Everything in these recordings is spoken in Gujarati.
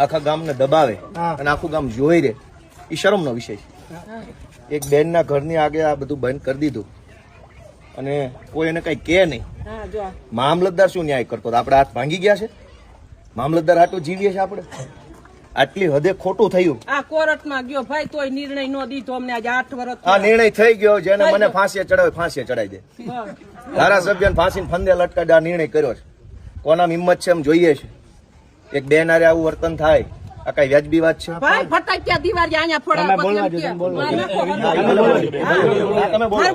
આખા ગામને દબાવે અને આખું ગામ જોઈ રે એ શરમનો વિષય છે. એક બેનના ઘરની આગે આ બધું બંધ કરી દીધું. અને કોઈ એને કઈ કે નહીં. મામલતદાર શું ન્યાય કરતો? આપણે હાથ ભાંગી ગયા છે? મામલતદાર આટલું જીવીએ છે આપણે? આટલી હદે ખોટું થયું. આ કોર્ટમાં ગયો. ભાઈ તોય નિર્ણય નો દીધો. અમને આજે આઠ વર્ષ આ નિર્ણય થઈ ગયો જેને મને ફાંસી ચડાવે ફાંસી ચડાવી દે. ધારાસભ્ય ફાંસી ફંદે લટકાડે આ નિર્ણય કર્યો છે. કોના હિંમત છે એમ જોઈએ છે. એક બેન આવું વર્તન થાય આ કઈ વ્યાજબી વાત છે? ભાઈ ફટાક્યા દિવાળી અહીંયા ફોડાવે પછી એમ કે,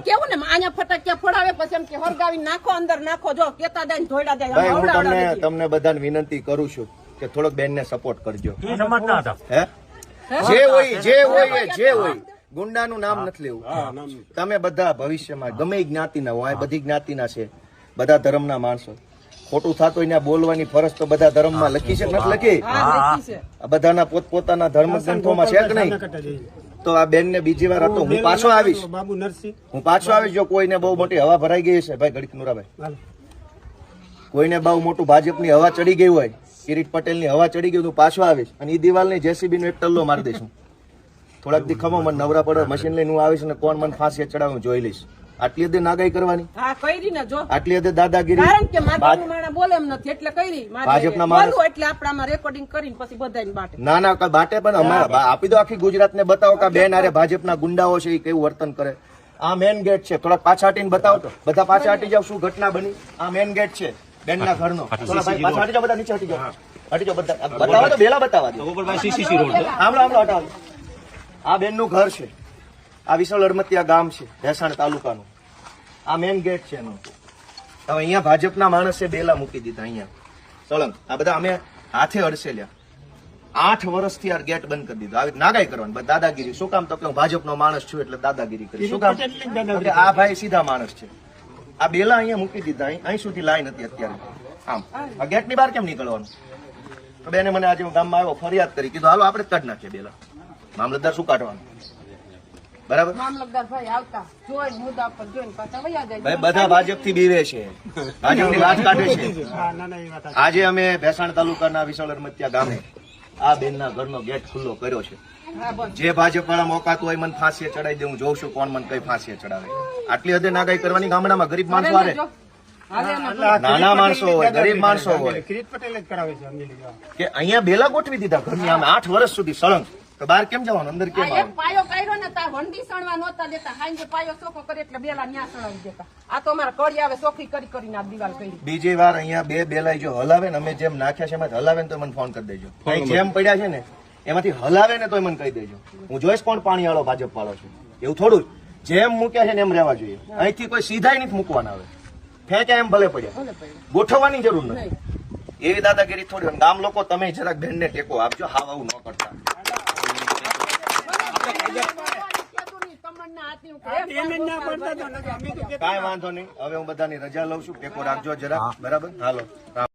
કેવું ને અહીંયા ફટાક્યા ફોડાવે પછી એમ કે હરગાવી નાખો અંદર નાખો. જો કેતા દે ધોડા દે ભાઈ હું તમને તમને બધાને વિનંતી કરું છું કે થોડોક બેન ને સપોર્ટ કરજો એ સમજતા હતા હે? જે હોય જે હોય એ જે હોય. ગુંડાનું નામ નથી લેવું. તમે બધા ભવિષ્યમાં ગમે જ્ઞાતિના હોય આ બધી જ્ઞાતિના છે. બધા ધર્મના માણસો. ખોટું થતું હોય ને બોલવાની ફરજ તો બધા ધર્મમાં લખી છે નથી લખી? હા લખી છે. આ બધાના પોતપોતાના ધર્મ ગ્રંથોમાં છે કે નહીં? તો આ બેનને બીજી વાર હતો હું પાછો આવીશ. બાબુ નરસિંહ. હું પાછો આવીશ જો કોઈને બહુ મોટી હવા ભરાઈ ગઈ છે ભાઈ ગણિત નુરાભાઈ. કોઈને બહુ મોટું ભાજપની હવા ચડી ગઈ હોય કિરીટ પટેલની હવા ચડી ગઈ હું પાછો આવીશ. અને એ દિવાલની જેસીબી નો એક ટલ્લો મારી દઈશું થોડાક દી ખમો મને નવરા પડે મશીન લઈને હું આવીશ અને કોણ મને ફાંસી ચડાવું જોઈ લઈશ. આટલી હદે નાગાઈ કરવાની? હા કરી ને જો. આટલી હદે દાદાગીરી? કારણ કે બોલે એમ નથી એટલે કરી ભાજપના માણસ- એટલે આપણામાં રેકોર્ડિંગ કરીને પછી બધાને બાટે. ના ના બાટે પણ અમારા આપી દો આખી ગુજરાતને બતાવો કે બેન આરે ભાજપના ગુંડાઓ છે એ કેવું વર્તન કરે? આ મેન ગેટ છે. થોડાક પાછા હટીને બતાવો તો. બધા પાછા હટી જાવ શું ઘટના બની? આ મેન ગેટ છે બેનના ઘરનો. થોડા ભાઈ પાછા હટી જાવ બધા નીચે હટી જાવ હટી જાવ બધા. બતાવો તો બેલા બતાવા દો. આમળો આમળો હટાવો. આ બેનનું ઘર છે. આ વિશાળ અડમતિયા ગામ છે ભેસાણ તાલુકાનું. આ મેન ગેટ છે એનો. હવે અહીંયા ભાજપના માણસે બેલા મૂકી દીધા અહીંયા. સળંગ. આ બધા અમે હાથે અડસેલ્યા. આઠ વર્ષથી આ ગેટ બંધ કરી દીધો. આવી નાગાઈ કરવાની. બસ દાદાગીરી. શું કામ તો કે હું ભાજપનો માણસ છું એટલે દાદાગીરી કરી. શું કામ? આ ભાઈ સીધા માણસ છે. આ બેલા અહીંયા મૂકી દીધા. અહીં સુધી લાઈન હતી અત્યારે. આમ. આ ગેટની બહાર કેમ નીકળવાનું? તો બેને મને આજે હું ગામમાં આવ્યો ફરિયાદ કરી. કીધું હાલો આપણે કાઢી નાખીએ બેલા. મામલતદાર શું કાઢવાનું? બરાબર? ભાઈ આવતા. જોઈને મુદ્દા પર જોઈને પાછા વયા જાય. ભાઈ બધા ભાજપથી બીવે છે. ભાજપની લાજ કાઢે છે. હા ના ના એ વાત સાચી. આજે અમે ભેસાણ તાલુકાના વિશાળ રમતિયા ગામે આ બેનના ઘરનો ગેટ ખુલ્લો કર્યો છે. જે ભાજપ વાળા મોકાતું હોય મને ફાંસીએ ચડાવી દે હું જોઉં છું કોણ મને કઈ ફાંસીએ ચડાવે. આટલી હદે નાગાઈ કરવાની ગામડામાં ગરીબ માણસો હારે જો. હાલે ને એટલે આ નાના માણસો હોય, ગરીબ માણસો હોય. કે અહીંયા બેલા ગોઠવી દીધા ઘરની આમે આઠ વર્ષ સુધી સળંગ. તો બહાર કેમ જવાનું? અંદર કેમ આ ને તાર વંડી સણવા નહોતા દેતા. હાંજે પાયો સોખો કરે એટલે બેલા ન્યા સણાવી દેતા. આ તો અમારે કડી આવે સોખી કરી કરીને આ દિવાલ કરી. બીજી વાર અહીંયા બે બેલાઈ જો હલાવે ને અમે જેમ નાખ્યા છે એમાં હલાવે ને તો મને ફોન કરી દેજો. જેમ પડ્યા છે ને એમાંથી હલાવે ને તો મને કહી દેજો. હું જોઈશ કોણ પાણી વાળો ભાજપ વાળો છું. એવું થોડું જ. જેમ મૂક્યા છે ને એમ રહેવા જોઈએ. અહીંથી કોઈ સીધાય નથી મૂકવાના આવે ફેંક્યા એમ ભલે પડ્યા. ગોઠવવાની જરૂર નથી. એવી દાદાગીરી થોડી ગામ લોકો તમે જરાક બેનને ટેકો આપજો. હાવ આવું ન કરતા તમન્ના હાથની ઉપર એમ એને જ ના પડતા તો નથી. અમે તો કહેતા કાંઈ વાંધો નહીં. હવે હું બધાની રજા લઉં છું. ટેકો રાખજો જરાક બરાબર? હાલો.